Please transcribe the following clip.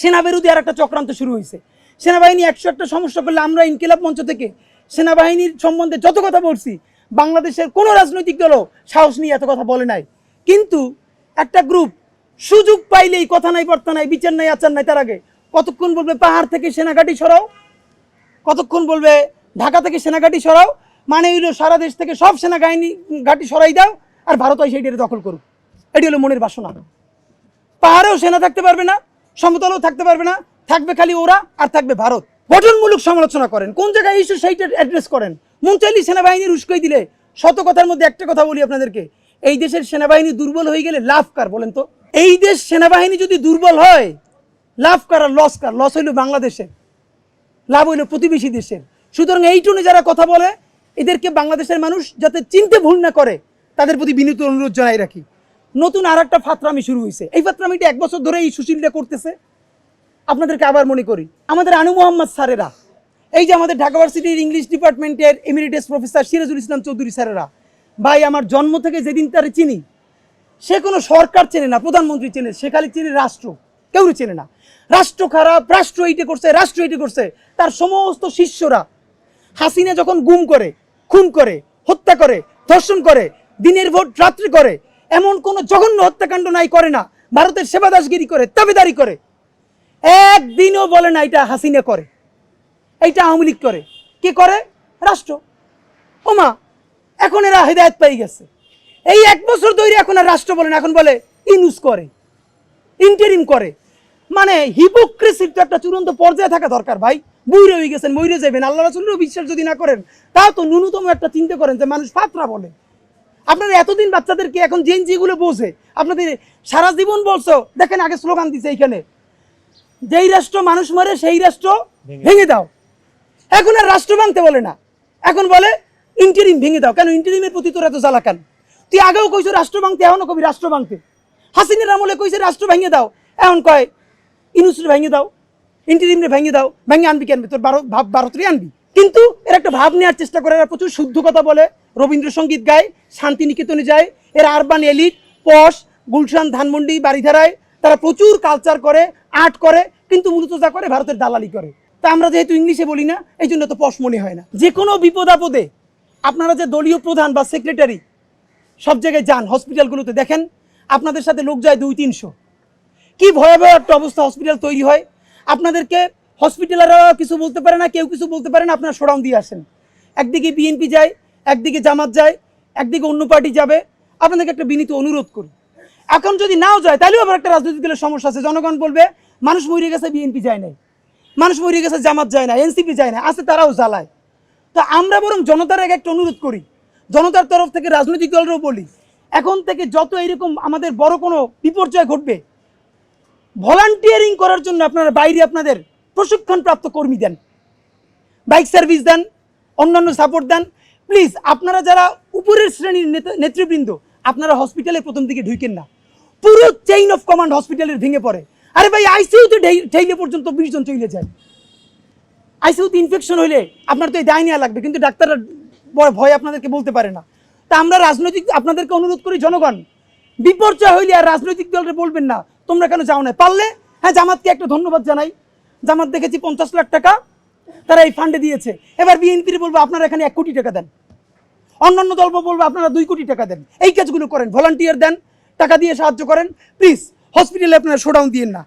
সেনা বিরোধী আর একটা চক্রান্ত শুরু হয়েছে। সেনাবাহিনী একশো একটা সমস্যা করলে আমরা ইনকিলাব মঞ্চ থেকে সেনাবাহিনীর সম্বন্ধে যত কথা বলছি, বাংলাদেশের কোনো রাজনৈতিক দলও সাহস নিয়ে এত কথা বলে নাই। কিন্তু একটা গ্রুপ সুযোগ পাইলেই, কথা নাই, বার্তা নাই, বিচার নাই, আচার নাই, তার আগে কতক্ষণ বলবে পাহাড় থেকে সেনাঘাটি সরাও? কতক্ষণ বলবে ঢাকা থেকে সেনাঘাটি সরাও? মানে হইল সারা দেশ থেকে সব সেনাবাহিনী ঘাটি সরাই দাও আর ভারত সেইটারে দখল করুক। এটি হলো মনের বাসনা। পাহাড়েও সেনা থাকতে পারবে না সমতলেও থাকতে পারবে না, থাকবে খালি ওরা আর থাকবে ভারত। গঠনমূলক সমালোচনা করেন। কোন জায়গায় ইস্যু সেইটা অ্যাড্রেস করেন? মন চাইলে সেনাবাহিনীর উস্কাই দিলে, শত কথার মধ্যে একটা কথা বলি আপনাদেরকে। এই দেশের সেনাবাহিনী দুর্বল হয়ে গেলে লাভ কার বলেন তো? এই দেশ সেনাবাহিনী যদি দুর্বল হয়, লাভ কার আর লস কার? লস হইল বাংলাদেশের। লাভ হইল প্রতিবেশী দেশের। সুতরাং এই টনে যারা কথা বলে, এদেরকে বাংলাদেশের মানুষ যাতে চিনতে ভুল না করে, তাদের প্রতি বিনীত অনুরোধ জানাই রাখি। নতুন আর একটা ফাতরামি শুরু হয়েছে এই ফাতরামিটা এক বছর ধরে এই সুশীলটা করতেছে। আপনাদেরকে আবার মনে করি, আমাদের আনু মোহাম্মদ স্যারেরা, এই যে আমাদের ঢাকা ভার্সিটির ইংলিশ ডিপার্টমেন্টের এমিরিটাস প্রফেসর সিরাজুল ইসলাম চৌধুরী স্যারেরা, ভাই আমার জন্ম থেকে যেদিন তারে চিনি, সে কোনো সরকার চেনে না, প্রধানমন্ত্রী চেনে, সে খালি চেনে রাষ্ট্র কেউ চেনে না। রাষ্ট্র খারাপ, রাষ্ট্র এইটা করছে, রাষ্ট্র এইটা করছে, তার সমস্ত শিষ্যরা হাসিনা যখন গুম করে, খুন করে, হত্যা করে, ধর্ষণ করে, দিনের ভোট রাত্রি করে এমন কোনো জঘন্য হত্যাকাণ্ড নাই করে না। ভারতের সেবাদাসগিরি করে, তাবেদারি করে। একদিনও বলে না এটা হাসিনা করে। এইটা আওয়ামী লীগ করে। কে করে? রাষ্ট্র। ওমা, এখন এরা হেদায়ত পেয়ে গেছে। এই এক বছর ধরে এখন আর রাষ্ট্র বলে না, এখন বলে ইনুস করে, ইন্টারিম করে। মানে হিপোক্রেসির তো একটা চূড়ান্ত পর্যায়ে থাকা দরকার ভাই। বইরে হয়ে গেছেন বইরে যাবেন আল্লাহ রাসুলেরও বিশ্বাস যদি না করেন, তাও তো ন্যূনতম একটা চিন্তা করেন যে মানুষ পাত্রা বলে। আপনারা এতদিন বাচ্চাদেরকে এখন জেন যেগুলো বোঝে আপনাদের সারা জীবন বলছো দেখেন আগে স্লোগান দিছে এইখানে যেই রাষ্ট্র মানুষ মারে সেই রাষ্ট্র ভেঙে দাও। এখন আর রাষ্ট্র ভাঙতে বলে না। এখন বলে ইন্টারিম ভেঙে দাও। কেন? ইন্টারিমের প্রতি তোরা তো জ্বালা কেন? তুই আগেও কইছো রাষ্ট্র ভাঙতে এখনও কবি রাষ্ট্র ভাঙতে। হাসিনের আমলে কইছে রাষ্ট্র ভেঙে দাও। এখন কয় ইনুসরে ভেঙে দাও ইন্টারিমরে ভেঙে দাও ভেঙে আনবি কেন? তোর ভারত ভাব ভারতরে আনবি। কিন্তু এর একটা ভাব নেওয়ার চেষ্টা করে এরা প্রচুর শুদ্ধ কথা বলে। রবীন্দ্রসঙ্গীত গায়, শান্তিনিকেতনে যায়। এরা urban elite, posh, Gulshan, Dhanmondi বাড়িধারায় তারা প্রচুর কালচার করে আর্ট করে, কিন্তু মূলত যা করে ভারতের দালালি করে। তা আমরা যেহেতু ইংলিশে বলি না, এই জন্য তো পশ মনে হয় না। যে কোনো বিপদ আপদে আপনারা যে দলীয় প্রধান বা সেক্রেটারি সব জায়গায় যান হসপিটালগুলোতে দেখেন, আপনাদের সাথে লোক যায় দুই, তিনশো। কি ভয়াবহ একটা অবস্থা হসপিটাল তৈরি হয়। আপনাদেরকে হসপিটালেরা কিছু বলতে পারে না, কেউ কিছু বলতে পারে না, আপনারা সরাম দিয়ে আসেন। একদিকে বিএনপি যায় একদিকে জামাত যায়, একদিকে অন্য পার্টি যাবে। আপনাদেরকে একটা বিনীত অনুরোধ করি। এখন যদি নাও যায়, তাহলেও আবার একটা রাজনৈতিক দলের সমস্যা আছে। জনগণ বলবে, মানুষ মরে গেছে, বিএনপি যায় নাই। মানুষ মরে গেছে, জামাত যায় না এনসিপি যায় না আছে তারাও জ্বালায়। তো আমরা বরং জনতার আগে একটা অনুরোধ করি। জনতার তরফ থেকে রাজনৈতিক দলেরও বলি, এখন থেকে যত এরকম আমাদের বড় কোনো বিপর্যয় ঘটবে, ভলান্টিয়ারিং করার জন্য আপনারা বাইরে আপনাদের প্রশিক্ষণপ্রাপ্ত কর্মী দেন। বাইক সার্ভিস দেন, অন্যান্য সাপোর্ট দেন প্লিজ, আপনারা যারা উপরের শ্রেণির নেতৃবৃন্দ, আপনারা হসপিটালে প্রথম দিকে ঢুকেন না। পুরো চেইন অফ কমান্ড হসপিটালের ভেঙে পড়ে। আরে ভাই আইসিইউতে ঠেইলে পর্যন্ত বিশ জন চলে যায়। আইসিইউতে ইনফেকশন হইলে আপনার তো এই দায় নেওয়া লাগবে, কিন্তু ডাক্তাররা বড় ভয় আপনাদেরকে বলতে পারে না। তা আমরা রাজনৈতিক আপনাদেরকে অনুরোধ করি, জনগণ, বিপর্যয় হইলে আর রাজনৈতিক দলরে বলবেন না। তোমরা কেন যাও না? পারলে? হ্যাঁ জামাতকে একটা ধন্যবাদ জানাই। জামাত দেখেছি পঞ্চাশ লাখ টাকা তারা এই ফান্ডে দিয়েছে। এবার বিএনপির বলব, আপনারা এখানে এক কোটি টাকা দেন। অন্যান্য দল বলবে, আপনারা দুই কোটি টাকা দেন। এই কাজগুলো করেন ভলান্টিয়ার দেন, টাকা দিয়ে সাহায্য করেন। প্লিজ হসপিটালে আপনারা শোডাউন দিয়েন না।